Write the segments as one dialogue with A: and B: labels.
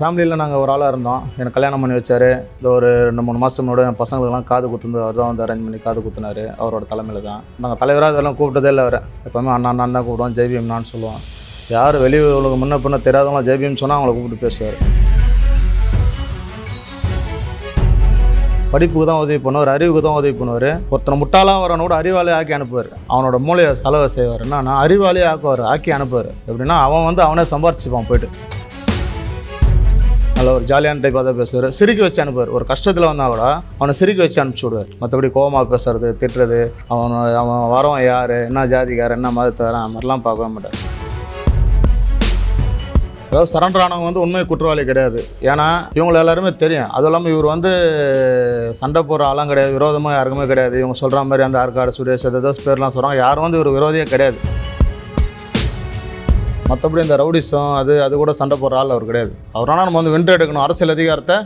A: ஃபேமிலியில் நாங்கள் ஒரு ஆளாக இருந்தோம். எனக்கு கல்யாணம் பண்ணி வச்சார். இந்த ஒரு ரெண்டு மூணு மாதம் முன்னாடி என் பசங்களுக்கெல்லாம் காது குத்துந்து அவர் தான் வந்து அரேஞ்ச் பண்ணி காது குத்துனார். அவரோட தலைமையில் தான். நாங்கள் தலைவராக இதெல்லாம் கூப்பிட்டதே இல்லை அவர். எப்போவுமே அண்ணா அண்ணா தான் கூப்பிடுவோம் ஜெய்பீம்னான்னு சொல்லுவோம். யார் வெளியே உங்களுக்கு முன்ன பின்ன தெரியாதவங்க ஜெய்பீம் சொன்னால் அவங்கள கூப்பிட்டு பேசுவார். படிப்புக்கு தான் உதவி பண்ணுவார் அறிவுக்கு தான் உதவி பண்ணுவார். ஒருத்தனை முட்டாளாக வரவன கூட அறிவாளி ஆக்கி அனுப்புவார். அவனோட மூளையை செலவு செய்வார். என்னன்னா அறிவாளியாக ஆக்குவார் ஆக்கி அனுப்புவார். எப்படின்னா அவன் வந்து அவனே சம்பாரிச்சுப்பான் போயிட்டு. நல்ல ஒரு ஜாலியான டைப்பாக தான் பேசுவார். சிரிக்க வச்சு அனுப்புவார். ஒரு கஷ்டத்தில் வந்தால் கூட அவனை சிரிக்க வச்சு அனுப்பிச்சி விடுவார் மற்றபடி கோபமாக பேசுறது திட்டுறது அவன் அவன் வரவன் யார் என்ன ஜாதிக்கார் என்ன மதத்தாரன் அந்த மாதிரிலாம் பார்க்கவே மாட்டார். அதாவது சரண்டர் ஆனவங்க வந்து உண்மை குற்றவாளி கிடையாது. ஏன்னா இவங்களை எல்லாருமே தெரியும். அதுவும் இல்லாமல் இவர் வந்து சண்டை போடுற ஆளும் கிடையாது விரோதமாக யாருக்குமே கிடையாது. இவங்க சொல்கிற மாதிரி அந்த ஆற்காடு சுரேஷ் ஏதோ பேர்லாம் சொல்கிறாங்க யாரும் வந்து இவர் விரோதியே கிடையாது. மற்றபடி இந்த ரவுடிசம் அது அது கூட சண்டை போடுற ஆள் அவர் கிடையாது. அவரானா நம்ம வந்து வென்று எடுக்கணும். அரசியல் அதிகாரத்தை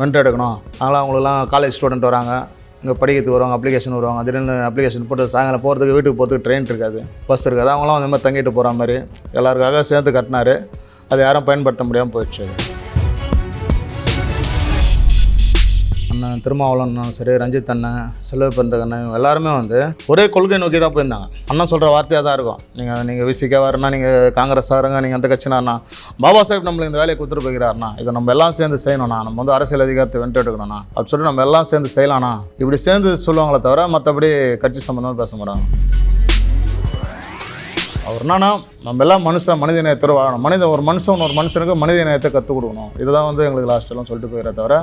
A: வென்று எடுக்கணும். அதனால் அவங்களுக்குலாம் காலேஜ் ஸ்டூடெண்ட் வராங்க. இங்கே படிக்கிறதுக்கு வருவாங்க அப்ளிகேஷன் வருவாங்க. திடீர்னு அப்ளிகேஷன் போட்டு சாயங்காலம் போகிறதுக்கு வீட்டுக்கு போகிறதுக்கு ட்ரெயின் இருக்காது பஸ் இருக்காது. அவங்களாம் அந்த மாதிரி தங்கிட்டு போகிற மாதிரி. எல்லாருக்காக சேர்த்து கட்டினாரு. அது யாரும் பயன்படுத்த முடியாமல் போயிடுச்சு. அண்ணன் திருமாவளவன் சரி ரஞ்சித் அண்ணன் செல்வ பெருந்தகண்ணன் இவங்க எல்லாருமே வந்து ஒரே கொள்கை நோக்கி தான் போயிருந்தாங்க. அண்ணன் சொல்கிற வார்த்தையாக தான் இருக்கும். நீங்கள் நீங்கள் விசிக்க வரனா நீங்கள் காங்கிரஸ் ஆருங்க நீங்கள் அந்த கட்சினார்னா பாபா சாஹேப் நம்மளுக்கு இந்த வேலையை கொடுத்துட்டு போகிறாருண்ணா இதை நம்ம எல்லாம் சேர்ந்து செய்யணும்ண்ணா நம்ம வந்து அரசியல் அதிகாரத்தை வென்று எடுக்கணும்ண்ணா அப்படி சொல்லிட்டு நம்ம எல்லாம் சேர்ந்து செய்யலாம்ண்ணா இப்படி சேர்ந்து சொல்லுவாங்களே தவிர மற்றபடி கட்சி சம்மந்தமாக பேச மாட்டாங்க. அவர் என்னன்னா நம்ம எல்லாம் மனுஷன் மனித நேயத்தோட வாழணும். மனித ஒரு மனுஷன் ஒரு மனுஷனுக்கு மனித நேயத்தை கற்றுக் கொடுக்கணும். இதுதான் வந்து எங்களுக்கு லாஸ்ட் எல்லாம் சொல்லிட்டு போயிட தவிர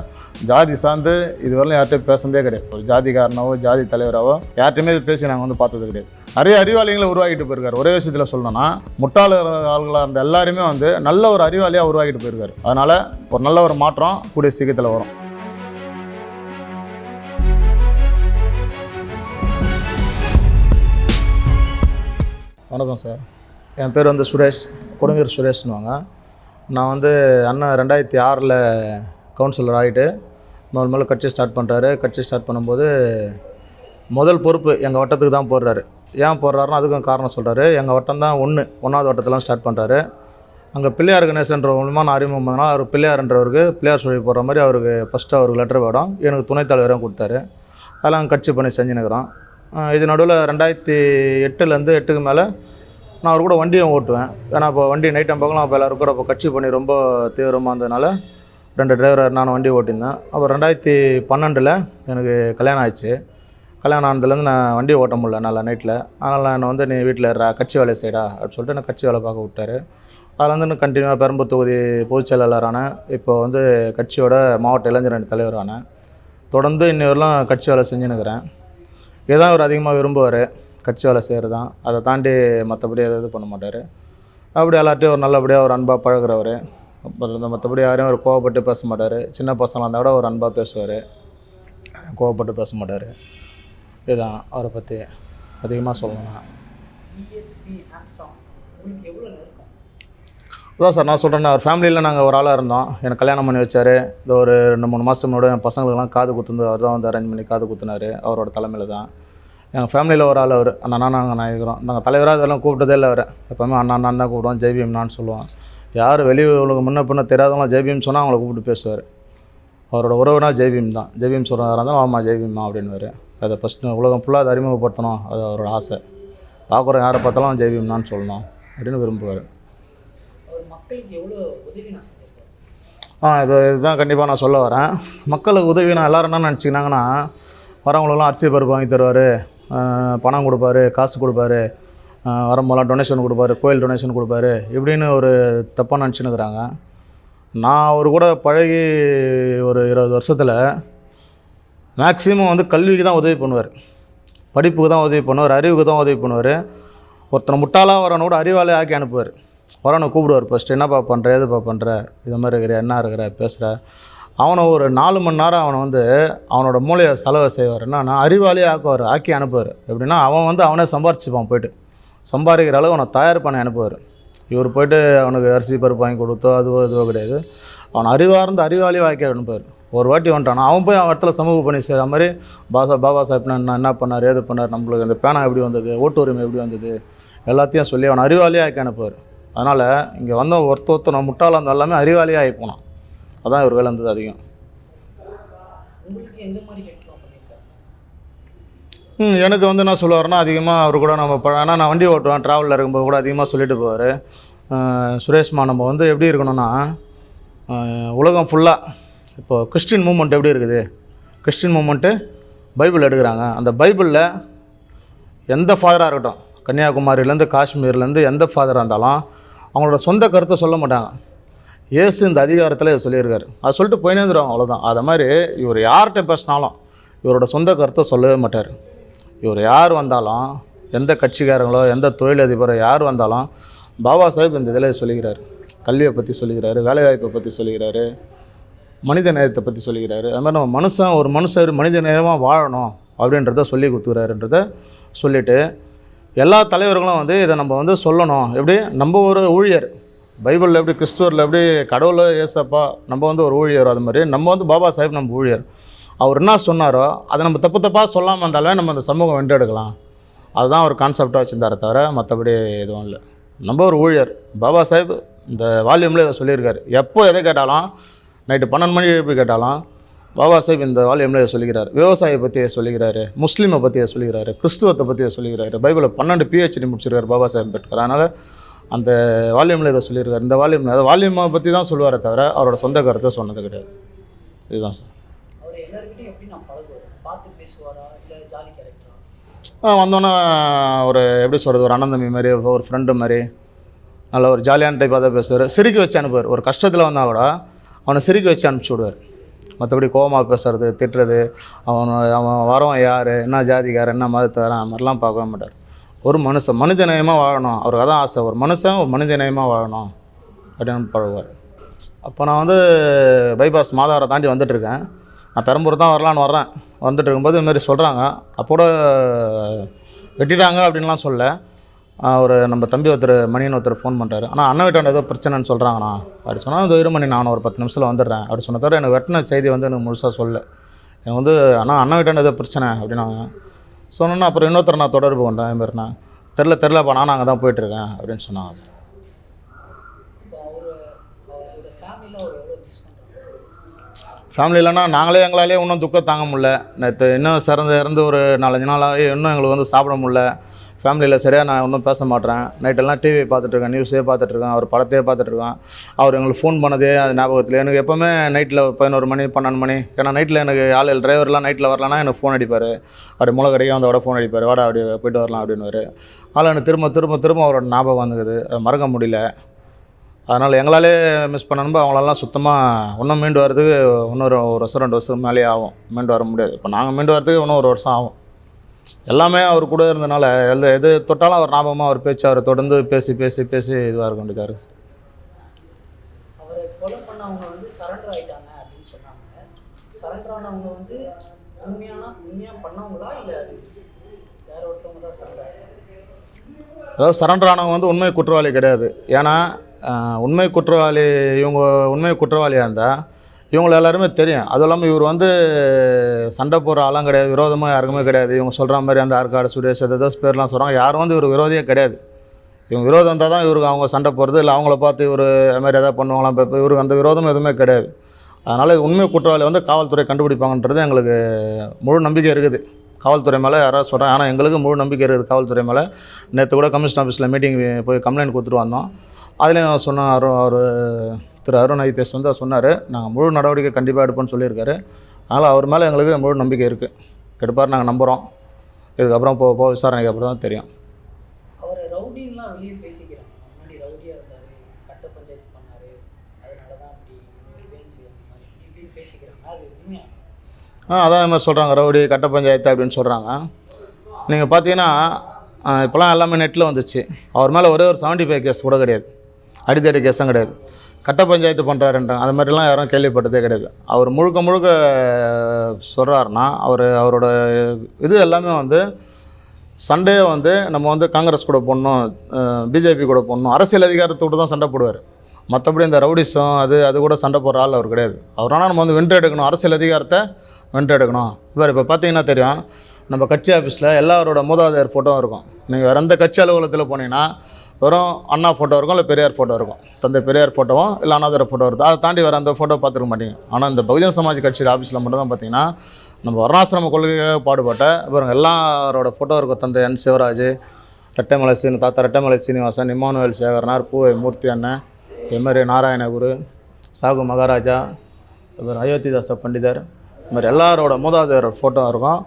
A: ஜாதி சார்ந்து இதுவரையிலும் யார்கிட்டையும் பேசுனதே கிடையாது. ஒரு ஜாதிக்காரனாவோ ஜாதி தலைவராவோ யார்கிட்டையுமே பேசி நாங்கள் வந்து பார்த்தது கிடையாது. நிறைய அறிவாளிகளை உருவாக்கிட்டு போயிருக்காரு. ஒரே விஷயத்தில் சொல்லணும்னா முட்டாள ஆள்களாக இருந்த எல்லாருமே வந்து நல்ல ஒரு அறிவாளியாக உருவாக்கிட்டு போயிருக்காரு. அதனால் ஒரு நல்ல ஒரு மாற்றம் கூடிய சீக்கிரத்தில் வரும். வணக்கம் சார். என் பேர் வந்து சுரேஷ் கொடுங்கர் சுரேஷ்னுவாங்க. நான் வந்து அண்ணன் ரெண்டாயிரத்தி ஆறில் கவுன்சிலர் ஆகிட்டு முதல் முதல்ல கட்சி ஸ்டார்ட் பண்ணுறாரு கட்சி ஸ்டார்ட் பண்ணும்போது முதல் பொறுப்பு எங்கள் வட்டத்துக்கு தான் போடுறாரு. ஏன் போடுறாருன்னா அதுக்கும் காரணம் சொல்கிறாரு எங்கள் வட்டம் தான் ஒன்று ஒன்றாவது வட்டத்தெலாம் ஸ்டார்ட் பண்ணுறாரு அங்கே பிள்ளையார் கணேசன்ற மூலமாக நான் அறிமுகம் அவர் பிள்ளையார்ன்றவருக்கு பிள்ளையார் சொல்லி போடுற மாதிரி அவருக்கு ஃபஸ்ட்டு அவருக்கு லெட்டர் வேடம் எனக்கு துணைத் தலைவராக கொடுத்தாரு. அதெல்லாம் கட்சி பண்ணி செஞ்சுன்னுக்குறோம் இது நடுவில் ரெண்டாயிரத்தி எட்டுலேருந்து எட்டுக்கு மேலே நான் அவர் கூட வண்டியும் ஓட்டுவேன். ஏன்னா இப்போ வண்டி நைட் டைம் பார்க்கலாம் அப்போ எல்லோரும் கூட இப்போ கட்சி பண்ணி ரொம்ப தீவிரமாக இருந்ததுனால ரெண்டு டிரைவர் நான் வண்டி ஓட்டியிருந்தேன். அப்புறம் ரெண்டாயிரத்தி பன்னெண்டில் எனக்கு கல்யாணம் ஆயிடுச்சு. கல்யாணம் ஆனதுலேருந்து நான் வண்டி ஓட்ட முடியல நல்லா நைட்டில் அதனால் என்னை வந்து நீ வீட்டில் இருடா கட்சி வேலை செய்டா அப்படின்னு சொல்லிட்டு நான் கட்சி வேலை பார்க்க விட்டார். அதில் வந்து நான் கண்டினியூவாக பெரம்பூர் தொகுதி பொதுச் செயலாளரானேன் இப்போ வந்து கட்சியோட மாவட்ட இளைஞரணி அணி தலைவரானேன். தொடர்ந்து இன்னொருலாம் கட்சி வேலை செஞ்சுன்னுக்கிறேன் இதுதான் அவர் அதிகமாக விரும்புவார் கட்சி வேலை செய்கிறது தான் அதை தாண்டி மற்றபடி எதுவும் இது பண்ண மாட்டார். அப்படி எல்லார்ட்டையும் ஒரு நல்லபடியாக ஒரு அன்பாக பழகுறவர். மற்றபடி யாரையும் ஒரு கோவப்பட்டு பேச மாட்டார். சின்ன பசங்களாக இருந்தால் கூட ஒரு அன்பாக பேசுவார். கோவப்பட்டு பேச மாட்டார். இதுதான் அவரை பற்றி அதிகமாக சொல்லணும்
B: டிஎஸ்பி ஆக்ஸாம் உங்களுக்கு எவ்வளோ நெருக்கம்
A: அதான் சார் நான் சொல்கிறேன் அவர் ஃபேமிலியில் நாங்கள் ஒரு ஆளாக இருந்தோம். எனக்கு கல்யாணம் பண்ணி வச்சார். இந்த ஒரு ரெண்டு மூணு மாதம் முன்னாடி என் பசங்களுக்கெல்லாம் காது குத்துந்து அவர் தான் வந்து அரேஞ்ச் பண்ணி காது குத்துனார். அவரோட தலைமையில் தான். எங்கள் ஃபேமிலியில் ஒரு ஆள் அவர். அண்ணா நாங்கள் நான் இருக்கிறோம். நாங்கள் தலைவராக இதெல்லாம் கூப்பிட்டதே இல்லை அவர். எப்போவுமே அண்ணா அண்ணா தான் கூப்பிடுவோம் ஜெய்பீம்னான்னு சொல்லுவோம். யார் வெளியே உங்களுக்கு முன்ன பின்ன தெரியாதவங்க ஜெய்பீம் சொன்னால் அவங்கள கூப்பிட்டு பேசுவார். அவரோட உறவுனா ஜெய்பீம் தான். ஜெய்பீம் சொல்கிறதா இருந்தால் ஆமாம் ஜெய்பீம்மா அப்படின்னு அதை ஃபஸ்ட்டு உலகம் ஃபுல்லாக அதை அறிமுகப்படுத்தணும். அது அவரோட ஆசை. பார்க்குறோம் யாரை பார்த்தாலும் ஜெய்பீம்னான்னு சொல்லணும் அப்படின்னு விரும்புவார்.
B: மக்களுக்கு எவ்வளோ உதவி நான்
A: ஆ இது இதுதான் கண்டிப்பாக நான் சொல்ல வரேன். மக்களுக்கு உதவி நான் எல்லோரும் என்ன நினச்சிக்கினாங்கன்னா வரவங்களெல்லாம் அரிசி பருப்பு வாங்கி தருவார் பணம் கொடுப்பாரு காசு கொடுப்பாரு வரம்போலாம் டொனேஷன் கொடுப்பாரு கோயில் டொனேஷன் கொடுப்பாரு இப்படின்னு ஒரு தப்பாக நினச்சினுக்கிறாங்க நான் அவர் கூட பழகி ஒரு இருபது வருஷத்தில் மேக்ஸிமம் வந்து கல்விக்கு தான் உதவி பண்ணுவார். படிப்புக்கு தான் உதவி பண்ணுவார் அறிவுக்கு தான் உதவி பண்ணுவார். ஒருத்தனை முட்டாளாக வரவனை கூட அறிவாளி ஆக்கி அனுப்புவார். வரவனை கூப்பிடுவார் ஃபஸ்ட்டு என்னப்பா பண்ணுற எதுப்பா பண்ணுற இது மாதிரி இருக்கிற என்ன இருக்கிற? பேசுகிற அவனை ஒரு நாலு மணி நேரம் அவனை வந்து அவனோட மூளையை செலவு செய்வார். என்னன்னா அறிவாளியே ஆக்குவார் ஆக்கி அனுப்புவார். எப்படின்னா அவன் வந்து அவனே சம்பாரிச்சுப்பான் போயிட்டு. சம்பாதிக்கிற அளவு அவனை தயார் பண்ண அனுப்புவார். இவர் போயிட்டு அவனுக்கு அரிசி பருப்பு வாங்கி கொடுத்தோ அதுவோ இதுவோ கிடையாது. அவன் அறிவார்ந்து அறிவாளியே ஆக்கி அனுப்புவார். ஒரு வாட்டி வந்துட்டான் அவன் போய் அவன் இடத்துல சமூக பணி செய்கிற மாதிரி பாசா பாபா சாஹிப் என்ன என்ன பண்ணார்? ஏது பண்ணார்? நம்மளுக்கு இந்த பேனா எப்படி வந்தது? ஓட்டு உரிமை எப்படி வந்தது? எல்லாத்தையும் சொல்லி அவனை அறிவாளியாக ஆக்கி அனுப்புவார். அதனால் இங்கே வந்த ஒருத்த ஒருத்தர் முட்டாளாக இருந்த எல்லாமே அறிவாளியாக ஆகி போனான். அதான் இவர் வேலை இருந்தது அதிகம் ம், எனக்கு வந்து என்ன சொல்லுவாருன்னா அதிகமாக அவர் கூட நம்ம ஏன்னா நான் வண்டி ஓட்டுவேன் ட்ராவலில் இருக்கும்போது கூட அதிகமாக சொல்லிட்டு போவார். சுரேஷ்மா நம்ம வந்து எப்படி இருக்கணும்னா உலகம் ஃபுல்லாக இப்போ கிறிஸ்டின் மூமெண்ட் எப்படி இருக்குது? கிறிஸ்டின் மூமெண்ட்டு பைபிள் எடுக்கிறாங்க. அந்த பைபிளில் எந்த ஃபாதராக இருக்கட்டும் கன்னியாகுமரியிலேருந்து காஷ்மீர்லேருந்து எந்த ஃபாதராக இருந்தாலும் அவங்களோட சொந்த கருத்தை சொல்ல மாட்டாங்க. இயேசு இந்த அதிகாரத்தில் இதை சொல்லியிருக்காரு. அதை சொல்லிட்டு போயினே வந்துடுவாங்க அவ்வளோதான் அதை மாதிரி இவர் யார்கிட்ட பேசினாலும் இவரோட சொந்த கருத்தை சொல்லவே மாட்டார். இவர் யார் வந்தாலும் எந்த கட்சிக்காரங்களோ எந்த தொழிலதிபரோ யார் வந்தாலும் பாபா சாஹிப் இந்த இதில் சொல்லிக்கிறார். கல்வியை பற்றி சொல்லிக்கிறாரு வேலைவாய்ப்பை பற்றி சொல்லிக்கிறாரு மனித நேயத்தை பற்றி சொல்லிக்கிறாரு. அது மாதிரி நம்ம மனுஷன் ஒரு மனுஷர் மனித நேயமாக வாழணும் அப்படின்றத சொல்லி கொடுத்துக்கிறாருன்றத சொல்லிவிட்டு எல்லா தலைவர்களும் வந்து இதை நம்ம வந்து சொல்லணும். எப்படி? நம்ம ஒரு ஊழியர். பைபிளில் எப்படி கிறிஸ்துவரில் எப்படி கடவுள் ஏசப்பா நம்ம வந்து ஒரு ஊழியர் அது மாதிரி நம்ம வந்து பாபா சாஹிப் நம்ம ஊழியர். அவர் என்ன சொன்னாரோ அதை நம்ம தப்பு தப்பாக சொல்லாமல் இருந்தாலே நம்ம அந்த சமூகம் வென்றெடுக்கலாம். அதுதான் ஒரு கான்செப்டாக வச்சுருந்தாரே தவிர மற்றபடி எதுவும் இல்லை. நம்ம ஒரு ஊழியர். பாபா சாஹிப் இந்த வால்யூமில் இதை சொல்லியிருக்காரு. எப்போ எதை கேட்டாலும் நைட்டு பன்னெண்டு மணி எழுப்பி கேட்டாலும் பாபா சாஹிப் இந்த வால்யூமில் இதை சொல்லிக்கிறார் விவசாயியை பற்றி இதை சொல்லிக்கிறாரு முஸ்லீமை பற்றி இதை சொல்லிக்கிறாரு கிறிஸ்துவத்தை பற்றி இதை சொல்லிக்கிறாரு பைபிளில் பன்னெண்டு பிஹெச்டி முடிச்சிருக்காரு பாபா சாஹிப் அம்பேத்கர். அதனால் அந்த வால்யூமில் இதை சொல்லியிருக்காரு. இந்த வால்யூமில் அதை வால்யூமை பற்றி தான் சொல்லுவாரே தவிர அவரோட சொந்த கருத்தை சொன்னது கிடையாது. இதுதான் சார். வந்தோன்னே ஒரு எப்படி சொல்கிறது ஒரு அண்ணன் தம்பி மாதிரி ஒரு ஃப்ரெண்டு மாதிரி நல்ல ஒரு ஜாலியான டைப்பாக தான் பேசுவார். சிரிக்க வச்சு அனுப்புவார். ஒரு கஷ்டத்தில் வந்தால் கூட அவனை சிரிக்க வச்சு அனுப்பிச்சி விடுவார். மற்றபடி கோமா பேசுறது திட்டுறது அவன் அவன் வரவன் யார் என்ன ஜாதிக்காரன் என்ன மதத்தாரன் அது மாதிரிலாம் பார்க்கவே மாட்டார். ஒரு மனுஷன் மனித நேயமாக வாழணும். அவருக்கு அதான் ஆசை. ஒரு மனுஷன் ஒரு மனித நேயமாக வாழணும் அப்படின்னு பழகுவார். அப்போ நான் வந்து பைபாஸ் மாதாவரை தாண்டி வந்துட்டுருக்கேன். நான் பெரம்பூர் தான் வரலான்னு வர்றேன். வந்துட்டு இருக்கும்போது இதுமாரி சொல்கிறாங்க அப்போ கூட வெட்டிட்டாங்க அப்படின்லாம் சொல்ல ஒரு நம்ம தம்பி ஒருத்தர் மணின்னு ஒருத்தர் ஃபோன் பண்ணுறாரு ஆனால் அண்ணன் வீட்டாண்ட ஏதோ பிரச்சனைன்னு சொல்கிறாங்கண்ணா அப்படி சொன்னால் இந்த இருமணி நான் ஒரு பத்து நிமிஷத்தில் வந்துடுறேன். அப்படி சொன்ன தவிர எனக்கு வெட்டின செய்தி வந்து எனக்கு முழுசாக சொல்ல எனக்கு வந்து அண்ணா அண்ணன் வீட்டாண்ட ஏதோ பிரச்சனை அப்படின்னாங்க. சொன்னோன்னா அப்புறம் இன்னொருத்தர் நான் தொடர்பு கொண்டேன் இதுமாரிண்ணா தெரில தெரிலப்பா நான் அங்கே தான் போயிட்டுருக்கேன் அப்படின்னு சொன்னாங்க
B: இப்போ அவர் அவரோட ஃபேமிலியில் அவர் எவ்வளோ மிஸ் பண்ணுறாங்க
A: ஃபேமிலி இல்லைன்னா நாங்களே எங்களாலே இன்னும் துக்கம் தாங்க முடியல. நேற்று இன்னும் சிறந்து இறந்து ஒரு நாலஞ்சு நாள் ஆகி இன்னும் எங்களுக்கு வந்து சாப்பிட முடில ஃபேமிலியில் சரியாக நான் ஒன்றும் பேச மாட்டேன். நைட்டெல்லாம் டிவி பார்த்துட்ருக்கேன் நியூஸே பார்த்துட்ருக்கேன் அவர் படத்தையே பார்த்துட்ருக்கேன் அவர் எங்களுக்கு ஃபோன் பண்ணதே அது ஞாபகத்தில் எனக்கு எப்போவுமே நைட்டில் பதினோரு மணி பன்னெண்டு மணி. ஏன்னா நைட்டில் எனக்கு ஆள் டிரைவர்லாம் நைட்டில் வரலன்னா எனக்கு ஃபோன் அடிப்பார். அப்படி முளை கடைக்கு வந்தோட ஃபோன் அடிப்பார். வாடா அப்படி போயிட்டு வரலாம் அப்படின்னு ஆள் எனக்கு திரும்ப திரும்ப திரும்ப அவரோட ஞாபகம் வந்துக்குது. மறக்க முடியல. அதனால் எங்களாலே மிஸ் பண்ணணும்போ அவங்களெல்லாம் சுத்தமாக இன்னும் மீண்டு வரதுக்கு இன்னொரு ஒரு வருஷம் ரெண்டு வருஷம் மேலேயே ஆகும். மீண்டு வர முடியாது. இப்போ நாங்கள் மீண்டு வரதுக்கு இன்னும் ஒரு வருஷம் ஆகும். எல்லாமே அவர் கூட இருந்தனால எல்ல எது தொட்டாலும் அவர் ஞாபகமாக அவர் பேச்சு அவரை தொடர்ந்து பேசி பேசி பேசி இதுவாக இருக்க வேண்டியதாக இருக்குது அதாவது சரண்டர் ஆனவங்க வந்து உண்மை குற்றவாளி கிடையாது. ஏன்னா உண்மை குற்றவாளி இவங்க உண்மை குற்றவாளியாக இருந்தால் இவங்களை எல்லாருமே தெரியும். அதுவும் இல்லாமல் இவர் வந்து சண்டை போடுற ஆளும் கிடையாது விரோதமாக யாருக்குமே கிடையாது. இவங்க சொல்கிற மாதிரி அந்த ஆற்காடு சுரேஷ் ஏதோ பேர்லாம் சொல்கிறாங்க யாரும் வந்து இவர் விரோதியே கிடையாது. இவங்க விரோதம் இருந்தால் தான் இவருக்கு அவங்க சண்டை போடுறது இல்லை அவங்கள பார்த்து இவர் மாதிரி எதாவது பண்ணுவாங்களாம் இப்போ இவருக்கு அந்த விரோதம் எதுவுமே கிடையாது. அதனால் உண்மை குற்றவாளி வந்து காவல்துறை கண்டுபிடிப்பாங்கன்றது எங்களுக்கு முழு நம்பிக்கை இருக்குது. காவல்துறை மேலே யாராவது சொல்கிறாங்க ஆனால் எங்களுக்கு முழு நம்பிக்கை இருக்குது. காவல்துறை மேலே நேற்று கூட கமிஷன் ஆஃபீஸில் மீட்டிங் போய் கம்ப்ளைண்ட் கொடுத்துட்டு வந்தோம். அதுலேயும் சொன்னார் அவர் திரு அருண் ஐபிஎஸ் வந்து சொன்னார் நாங்கள் முழு நடவடிக்கை கண்டிப்பாக எடுப்போம்னு சொல்லியிருக்காரு. அதனால் அவர் மேலே எங்களுக்கு முழு நம்பிக்கை இருக்குது எடுப்பார் நாங்கள் நம்புகிறோம் இதுக்கப்புறம் போக போக விசாரணைக்கு அப்புறம் தான் தெரியும்.
B: அவரை
A: ஆ அதான் இது மாதிரி சொல்கிறாங்க ரவுடி கட்ட பஞ்சாயத்து அப்படின்னு சொல்கிறாங்க நீங்கள் பார்த்தீங்கன்னா இப்போலாம் எல்லாமே நெட்டில் வந்துச்சு. அவர் மேலே ஒரே ஒரு செவன்ட்டி ஃபைவ் கேஸ் கூட கிடையாது. அடித்தடி கேஸும் கிடையாது. கட்ட பஞ்சாயத்து பண்ணுறாருன்றாங்க அது மாதிரிலாம் யாரும் கேள்விப்பட்டதே கிடையாது. அவர் முழுக்க முழுக்க சொல்கிறாருன்னா அவர் அவரோட இது எல்லாமே வந்து சண்டே வந்து நம்ம வந்து காங்கிரஸ் கூட போடணும் பிஜேபி கூட போடணும். அரசியல் அதிகாரத்தோடு தான் சண்டை போடுவார். மற்றபடி இந்த ரவுடிசம் அது அது கூட சண்டை போடுற ஆள் அவர் கிடையாது. அவர் ஆனால் நம்ம வந்து வென்று எடுக்கணும். அரசியல் அதிகாரத்தை வென்று எடுக்கணும். இப்போ இப்போ பார்த்தீங்கன்னா தெரியும் நம்ம கட்சி ஆஃபீஸில் எல்லாரோட மூதாதையர் ஃபோட்டோவும் இருக்கும். நீங்கள் வேறு எந்த கட்சி அலுவலகத்தில் போனீங்கன்னா வெறும் அண்ணா ஃபோட்டோ இருக்கும் இல்லை பெரியார் ஃபோட்டோ இருக்கும். தந்தை பெரியார் ஃபோட்டோவும் இல்லை அண்ணாதர ஃபோட்டோ இருக்கும் அதை தாண்டி வர அந்த ஃபோட்டோ பார்த்துருக்க மாட்டீங்க. ஆனால் இந்த பகுஜன் சமாஜ் கட்சியோட ஆஃபீஸில் மட்டும் தான் பார்த்தீங்கன்னா நம்ம வர்ணாசிரம கொள்கையாக பாடுபட்ட அப்புறம் எல்லாரோட ஃபோட்டோ இருக்கும். தந்தை என் சிவராஜ் ரெட்டைமலை சீனி தாத்தா ரெட்டைமலை சீனிவாசன் இம்மானுவேல் சேகரனார் பூவை மூர்த்தி அண்ணன் இதுமாதிரி நாராயணகுரு சாகு மகாராஜா அப்புறம் அயோத்திதாச பண்டிதர் இது மாதிரி எல்லாரோட மூதாதையர் ஃபோட்டோ இருக்கும்.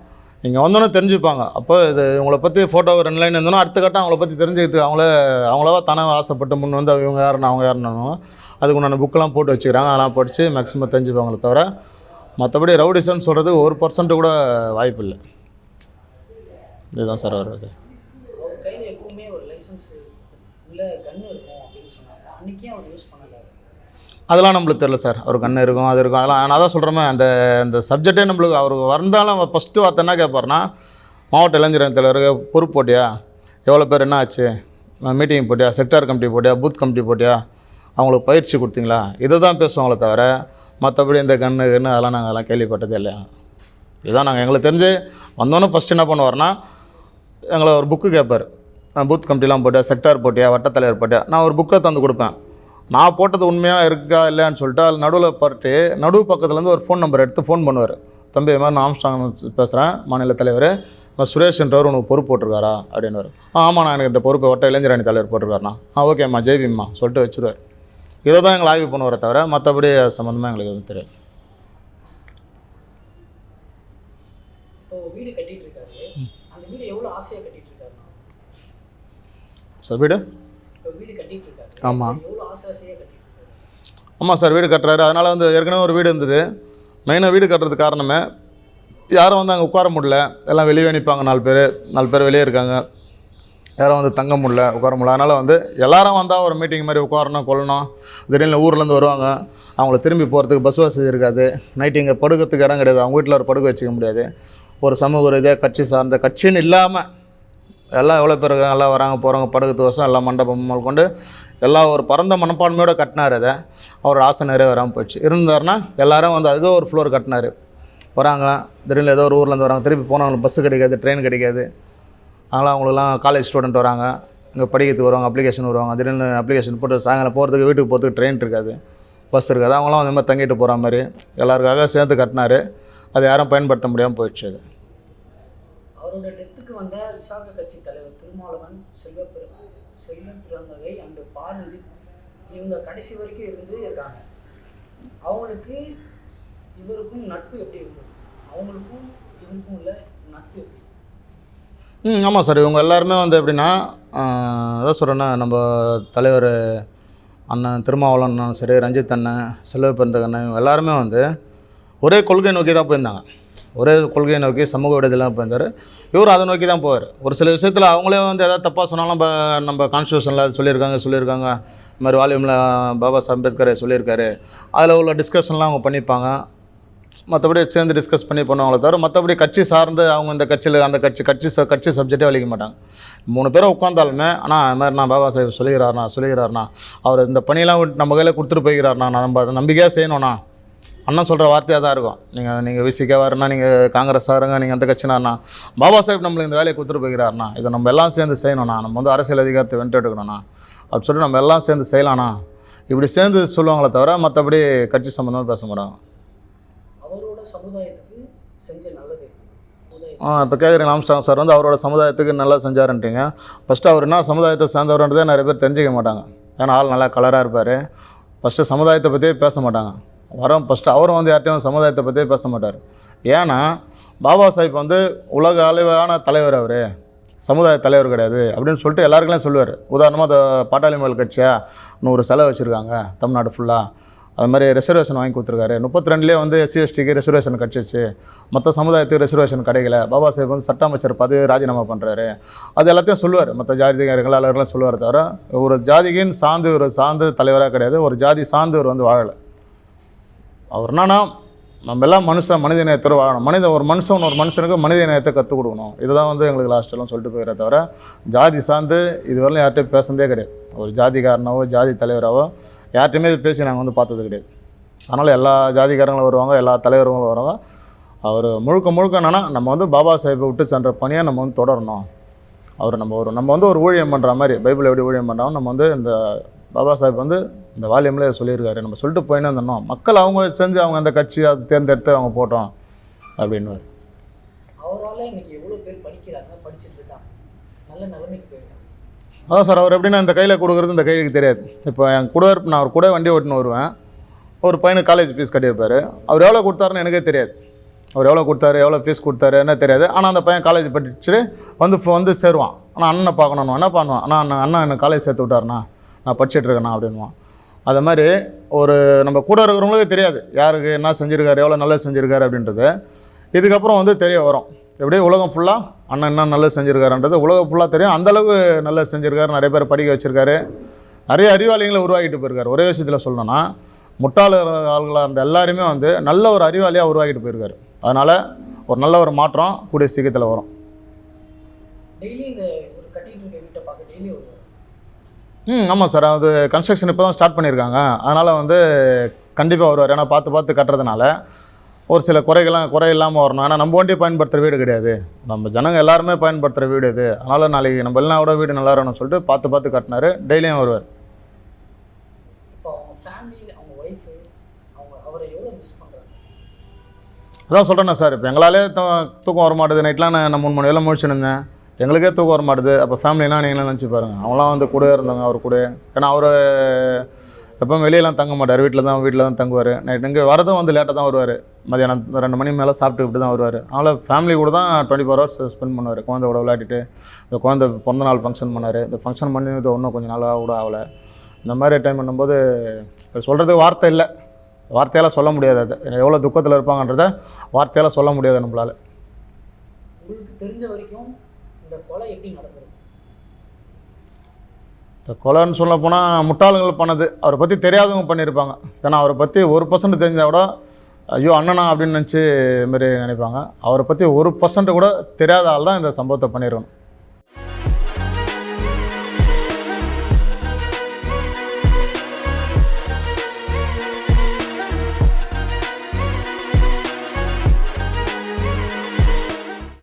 A: இங்கே வந்தோன்னே தெரிஞ்சுப்பாங்க. அப்போ இது இவங்களை பற்றி ஃபோட்டோ ரெண்டு லைன் இருந்தோன்னா அடுத்த கட்டம் அவங்கள பற்றி தெரிஞ்சுக்கிறதுக்கு அவங்கள அவங்களவா தானே ஆசைப்பட்டு முன் வந்து இவங்க யாருன்னு அவங்க யாருன்னு அதுக்கு உண்டான புக்கெல்லாம் போட்டு வச்சுக்கிறாங்க. அதெல்லாம் படித்து மேக்ஸிமம் தெரிஞ்சுப்பாங்களே தவிர மற்றபடி ரவுடிசன் சொல்கிறது ஒரு பர்சன்ட் கூட வாய்ப்பு இல்லை. இதுதான் சார் வருது
B: அவர் கையில் எப்பவுமே ஒரு லைசன்ஸ் இல்லை கன்று இருக்கும் அப்படின்னு சொன்னாங்க அன்றைக்கே அவர் யூஸ் பண்ணல
A: அதெல்லாம் நம்மளுக்கு தெரில சார். அவர் கண்ணு இருக்கும் அது இருக்கும். அதெல்லாம் நான் தான் சொல்கிறோமே அந்த அந்த சப்ஜெக்டே நம்மளுக்கு அவர் வந்தாலும் ஃபஸ்ட்டு வார்த்தை என்ன கேட்பாருன்னா மாவட்ட இளைஞர் தலைவருக்கு பொறுப்பு போட்டியா? எவ்வளோ பேர் என்ன ஆச்சு? மீட்டிங் போட்டியா? செக்டார் கமிட்டி போட்டியா? பூத் கமிட்டி போட்டியா? அவங்களுக்கு பயிற்சி கொடுத்தீங்களா? இதை தான் பேசுவாங்களே தவிர மற்றபடி இந்த கண்ணு கண்ணு அதெல்லாம் நாங்கள் அதெல்லாம் கேள்விப்பட்டதே இல்லையா? இதுதான் நாங்கள் எங்களுக்கு தெரிஞ்சு வந்தோன்னே ஃபஸ்ட்டு என்ன பண்ணுவார்னா எங்களை ஒரு புக்கு கேட்பார் பூத் கமிட்டிலாம் போட்டியா? செக்டார் போட்டியா? வட்டத்தலைவர் போட்டியா? நான் ஒரு புக்கை தந்து கொடுப்பேன். நான் போட்டது உண்மையாக இருக்கா இல்லையான்னு சொல்லிட்டு அதில் நடுவில் பட்டு நடுவு பக்கத்துலேருந்து ஒரு ஃபோன் நம்பர் எடுத்து ஃபோன் பண்ணுவார். தம்பி இது மாதிரி நான் ஆம்ஸ்டாங் பேசுகிறேன் மாநில தலைவர். நான் சுரேஷ்ன்றவர் உனக்கு பொறுப்பு போட்டிருக்காரா? அப்படின்னுவார். ஆ ஆமாம் நான் எனக்கு இந்த பொறுப்பை வட்ட இளைஞரணி தலைவர் போட்டிருக்காருண்ணா. ஆ ஓகேம்மா ஜெய்பீம்மா சொல்லிட்டு வச்சுருவார். இதை தான் எங்களை ஆய்வு பண்ணுவாரே தவிர மற்றபடி சம்மந்தமாக எங்களுக்கு எதுவும் தெரியாது. சார் வீடு? ஆமாம் ஆமாம் சார் வீடு கட்டுறாரு. அதனால் வந்து ஏற்கனவே ஒரு வீடு இருந்தது. மெயினாக வீடு கட்டுறதுக்கு காரணமே யாரும் வந்து அங்கே உட்கார முடியல. எல்லாம் வெளியே நிற்பாங்க நாலு பேர். நாலு பேர் வெளியே இருக்காங்க. யாரும் வந்து தங்க முடில உட்கார முடியல. அதனால் வந்து எல்லாரும் வந்தால் ஒரு மீட்டிங் மாதிரி உட்காரணும் கொள்ளணும். திடீர்னு ஊர்லேருந்து வருவாங்க. அவங்கள திரும்பி போகிறதுக்கு பஸ் வசதி இருக்காது. நைட்டு இங்கே படுக்கிறதுக்கு இடம் கிடையாது. அவங்க வீட்டில் ஒரு படுக்க வச்சுக்க முடியாது. ஒரு சமூக ரீதியாக கட்சி சார்ந்த கட்சின்னு இல்லாமல் எல்லாம் எவ்வளோ பேர் இருக்காங்க எல்லாம் வராங்க போகிறாங்க படுக்கிறது வருஷம் எல்லாம் மண்டபம் முதல் கொண்டு எல்லாம் ஒரு பரந்த மனப்பான்மையோடு கட்டினார் அதை அவர் ஆசை நிறைவேறாமல் போயிடுச்சு. இருந்தார்னா எல்லாரும் வந்து அதுக்கு ஒரு ஃப்ளோர் கட்டினார். வராங்க திடீர்னு ஏதோ ஒரு ஊர்லேருந்து வராங்க. திருப்பி போனவங்களுக்கு பஸ்ஸு கிடைக்காது ட்ரெயின் கிடைக்காது. அதனால் அவங்களுக்குலாம் காலேஜ் ஸ்டூடெண்ட் வராங்க இங்கே படிக்கிறதுக்கு வருவாங்க அப்ளிகேஷன் வருவாங்க. திடீர்னு அப்ளிகேஷன் போட்டு சாயங்காலம் போகிறதுக்கு வீட்டுக்கு போகிறதுக்கு ட்ரெயின் இருக்காது பஸ் இருக்காது. அவங்களாம் அந்த மாதிரி தங்கிட்டு போகிற மாதிரி எல்லாருக்காக சேர்த்து கட்டினார். அதை யாரும் பயன்படுத்த முடியாமல் போயிடுச்சு அது.
B: அவரோட டெத்துக்கு வந்த விசாக கட்சி தலைவர் திருமாவளவன் செல்வப்பிர செல்வ பிறந்தகை அண்டு பாரஞ்சித் இவங்க கடைசி வரைக்கும் இருந்து இருக்காங்க. அவங்களுக்கு இவருக்கும் நட்பு எப்படி இருக்கும் அவங்களுக்கும் இவருக்கும் உள்ள நட்பு எப்படி?
A: ம் ஆமாம் சார். இவங்க எல்லாருமே வந்து எப்படின்னா அதான் சொல்கிறேன்னா நம்ம தலைவர் அண்ணன் திருமாவளவன் சரி ரஞ்சித் அண்ணன் செல்வ பெருந்தகண்ணன் இவங்க எல்லாருமே வந்து ஒரே கொள்கை நோக்கி தான் போயிருந்தாங்க. ஒரே கொள்கையை நோக்கி சமூக விடுதலாம் போயிருந்தார் இவர் அதை நோக்கி தான் போவார். ஒரு சில விஷயத்தில் அவங்களே வந்து எதாவது தப்பாக சொன்னாலும் நம்ம நம்ம கான்ஸ்டியூஷனில் அது சொல்லியிருக்காங்க சொல்லியிருக்காங்க. இந்த மாதிரி வால்யூமில் பாபா சாஹ் அம்பேத்கர் சொல்லியிருக்காரு. அதில் உள்ள டிஸ்கஷன்லாம் அவங்க பண்ணிப்பாங்க. மற்றபடி சேர்ந்து டிஸ்கஸ் பண்ணி பண்ணுவாங்களே தவிர மற்றபடி கட்சி சார்ந்து அவங்க இந்த கட்சியில் அந்த கட்சி கட்சி ச கட்சி சப்ஜெக்டே வலிக்க மாட்டாங்க. மூணு பேரை உட்காந்தாலுமே ஆனால் அது மாதிரி நான் பாபா சாஹிப் சொல்லிக்கிறாருண்ணா சொல்லிக்கிறாருண்ணா அவர் இந்த பணியெல்லாம் நம்ம கையில் கொடுத்துட்டு போய்கிறாருண்ணா நான் நம்ம அதை நம்பிக்கையாக செய்யணும்ண்ணா. அண்ணன் சொல்கிற வார்த்தையாக தான் இருக்கும். நீங்கள் நீங்கள் விசிக்கா வரனா நீங்கள் காங்கிரஸ் ஆருங்க நீங்கள் அந்த கட்சினாருண்ணா பாபா சாஹேப் நம்மளுக்கு இந்த வேலையை கொடுத்துட்டு போய்கிறாருண்ணா இதை நம்ம எல்லாம் சேர்ந்து செய்யணும்ண்ணா. நம்ம வந்து அரசியல் அதிகாரத்தை வென்று எடுக்கணும்ண்ணா அப்படி சொல்லிட்டு நம்ம எல்லாம் சேர்ந்து செய்யலாம்ண்ணா. இப்படி சேர்ந்து சொல்லுவாங்களே தவிர மற்றபடி கட்சி சம்மந்தமாக பேச மாட்டாங்க
B: அவரோட சமுதாயத்துக்கு செஞ்ச நல்லது சமுதாயத்துக்கு
A: ஆ இப்போ கேட்குறீங்க ஆம்ஸ்டாங் சார்? வந்து அவரோட சமுதாயத்துக்கு நல்லா செஞ்சாருன்றீங்க. ஃபஸ்ட்டு அவர் என்ன சமுதாயத்தை சேர்ந்தவர்ன்றதே நிறைய பேர் தெரிஞ்சிக்க மாட்டாங்க. ஏன்னா ஆள் நல்லா கலராக இருப்பார். ஃபஸ்ட்டு சமுதாயத்தை பற்றியே பேச மாட்டாங்க. வரோம். ஃபஸ்ட்டு அவரும் வந்து யார்ட்டையும் சமுதாயத்தை பற்றியே பேச மாட்டார் ஏன்னா பாபா சாஹிப் வந்து உலக அளவான தலைவர் அவர். சமுதாய தலைவர் கிடையாது அப்படின்னு சொல்லிட்டு எல்லாருக்கெல்லாம் சொல்லுவார். உதாரணமாக அந்த பாட்டாளி மக்கள் கட்சியாக நூறு செலவு வச்சுருக்காங்க தமிழ்நாடு ஃபுல்லாக அது மாதிரி ரிசர்வேஷன் வாங்கி கொடுத்துருக்காரு. முப்பத்தி ரெண்டுலேயே வந்து எஸ்சி எஸ்டிக்கு ரிசர்வேஷன் கிடச்சிச்சு. மற்ற சமுதாயத்துக்கு ரிசர்வேஷன் கிடைக்கல. பாபா சாஹிப் வந்து சட்ட அமைச்சர் பதவி ராஜினாமா பண்ணுறாரு அது எல்லாத்தையும் சொல்லுவார். மற்ற ஜாதிகாரங்கள் எல்லாரும் சொல்லுவார் தவிர ஒரு ஜாதிகின் சார்ந்து ஒரு சார்ந்து தலைவராக கிடையாது. ஒரு ஜாதி சார்ந்துவர் வந்து வாழலை. அவர் என்னன்னா நம்ம எல்லாம் மனுஷன் மனித நேயத்தோடு வாழணும் மனித ஒரு மனுஷன் ஒரு மனுஷனுக்கு மனித நேயத்தை கற்றுக் கொடுக்கணும். இதுதான் வந்து எங்களுக்கு லாஸ்ட்டெல்லாம் சொல்லிட்டு போயிடற தவிர ஜாதி சார்ந்து இதுவரையிலும் யார்கிட்டையும் பேசுனதே கிடையாது. ஒரு ஜாதிக்காரனாவோ ஜாதி தலைவராகவோ யார்கிட்டையுமே இது பேசி நாங்கள் வந்து பார்த்தது கிடையாது. அதனால் எல்லா ஜாதிக்காரங்களும் வருவாங்க எல்லா தலைவர்களும் வருவாங்க. அவர் முழுக்க முழுக்க என்னென்னா நம்ம வந்து பாபா சாஹிப்பை விட்டு சென்ற பணியை நம்ம வந்து தொடரணும். அவர் நம்ம ஒரு நம்ம வந்து ஒரு ஊழியம் பண்ணுற மாதிரி பைபிள் எப்படி ஊழியம் பண்ணுறோம் நம்ம வந்து இந்த பாபா சாஹிப் வந்து இந்த வால்யூமில் சொல்லியிருக்காரு. நம்ம சொல்லிட்டு போயின்னு இருந்தோம் மக்கள் அவங்க செஞ்சு அவங்க அந்த கட்சி அதை தேர்ந்தெடுத்து அவங்க போட்டோம் அப்படின்னு அதான் சார் அவர் எப்படின்னா இந்த கையில் கொடுக்குறது இந்த கைக்கு தெரியாது. இப்போ என் கூட நான் அவர் கூட வண்டி ஓட்டின்னு வருவேன். ஒரு பையனுக்கு காலேஜ் ஃபீஸ் கட்டியிருப்பார். அவர் எவ்வளோ கொடுத்தாருன்னு எனக்கே தெரியாது. அவர் எவ்வளோ கொடுத்தாரு எவ்வளோ ஃபீஸ் கொடுத்தாரு என்ன தெரியாது. ஆனால் அந்த பையன் காலேஜ் படிச்சுட்டு வந்து வந்து சேருவான். ஆனால் அண்ணனை பார்க்கணும் என்ன பண்ணுவான்? அண்ணா அண்ணன் அண்ணா எனக்கு காலேஜ் சேர்த்து விட்டாருண்ணா? நான் படிச்சுட்ருக்கேண்ணா அப்படின்வான் அது மாதிரி ஒரு நம்ம கூட இருக்கிறவங்களுக்கு தெரியாது. யாருக்கு என்ன செஞ்சுருக்காரு எவ்வளோ நல்லது செஞ்சுருக்காரு அப்படின்றது. இதுக்கப்புறம் வந்து தெரிய வரும். எப்படி உலகம் ஃபுல்லாக அண்ணன் என்ன நல்லது செஞ்சுருக்காருன்றது உலகம் ஃபுல்லாக தெரியும். அந்தளவு நல்லது செஞ்சுருக்காரு நிறைய பேர் படிக்க வச்சுருக்காரு. நிறைய அறிவாளிகளை உருவாக்கிட்டு போயிருக்காரு. ஒரே விஷயத்தில் சொல்லணும்னா முட்டாள ஆள்களாக இருந்த எல்லாருமே வந்து நல்ல ஒரு அறிவாளியாக உருவாக்கிட்டு போயிருக்காரு. அதனால் ஒரு நல்ல ஒரு மாற்றம் கூடிய சீக்கிரத்தில் வரும்.
B: டெய்லி இந்த ஒரு கட்டிட்டு இருக்க வீட்டை பார்க்க டெய்லி வருவார்
A: ம் ஆமாம் சார். அது கன்ஸ்ட்ரக்ஷன் இப்போ தான் ஸ்டார்ட் பண்ணியிருக்காங்க அதனால் வந்து கண்டிப்பாக வருவார். ஏன்னா பார்த்து பார்த்து கட்டுறதுனால ஒரு சில குறைகள்லாம் குறை இல்லாமல் வரணும். ஏன்னா நம்ம வண்டி பயன்படுத்துகிற வீடு கிடையாது. நம்ம ஜனங்க எல்லாருமே பயன்படுத்துகிற வீடு இது. அதனால் நாளைக்கு நம்ம எல்லாரோட வீடு நல்லா இருக்கணும்னு சொல்லிட்டு பார்த்து பார்த்து கட்டினாரு. டெய்லியும் வருவார். அதான் சொல்கிறேண்ணா சார். இப்போ எங்களாலே தூக்கம் வர மாட்டுது நைட்லாம் நான் மூணு மணி வேலை முழிச்சுருந்தேன் எங்களுக்கே தூக்கம் வர மாட்டுது. அப்போ ஃபேமிலினா நீங்களும் நினச்சி பாருங்கள் அவங்களாம் வந்து கூட இருந்தாங்க அவர் கூட ஏன்னா அவர் எப்போ வெளியெல்லாம் தங்க மாட்டார். வீட்டில் தான் வீட்டில் தான் தங்குவார். நைட் இங்கே வரதும் வந்து லேட்டாக தான் வருவார். மதியானம் ரெண்டு மணி மேலே சாப்பிட்டு இப்படி தான் வருவார். அதனால் ஃபேமிலி கூட தான் டுவெண்ட்டி ஃபோர் ஹவர்ஸ் ஸ்பெண்ட் பண்ணுவார். குழந்தை கூட விளையாடிட்டு இந்த குழந்தை பிறந்த நாள் ஃபங்க்ஷன் பண்ணார். இந்த ஃபங்க்ஷன் பண்ணி இது இன்னும் கொஞ்சம் நாளாக கூட ஆகலை. இந்த மாதிரி டைம் பண்ணும்போது சொல்கிறதுக்கு வார்த்தை இல்லை. வார்த்தையால் சொல்ல முடியாது அது. எவ்வளோ துக்கத்தில் இருப்பாங்கன்றத வார்த்தையால் சொல்ல முடியாது நம்மளால்.
B: உங்களுக்கு தெரிஞ்ச வரைக்கும் இந்த கொலை எப்படி நடந்திருக்கு
A: இந்த கொலைன்னு சொல்ல போனால் முட்டாள்கள் பண்ணது. அவரை பற்றி தெரியாதவங்க பண்ணியிருப்பாங்க ஏன்னா அவரை பற்றி ஒரு பர்சன்ட் தெரிஞ்சால் கூட ஐயோ அண்ணனா அப்படின்னு நினச்சி மாரி நினைப்பாங்க. அவரை பற்றி ஒரு பர்சன்ட் கூட தெரியாத ஆள் தான் இந்த சம்பவத்தை பண்ணியிருக்கணும்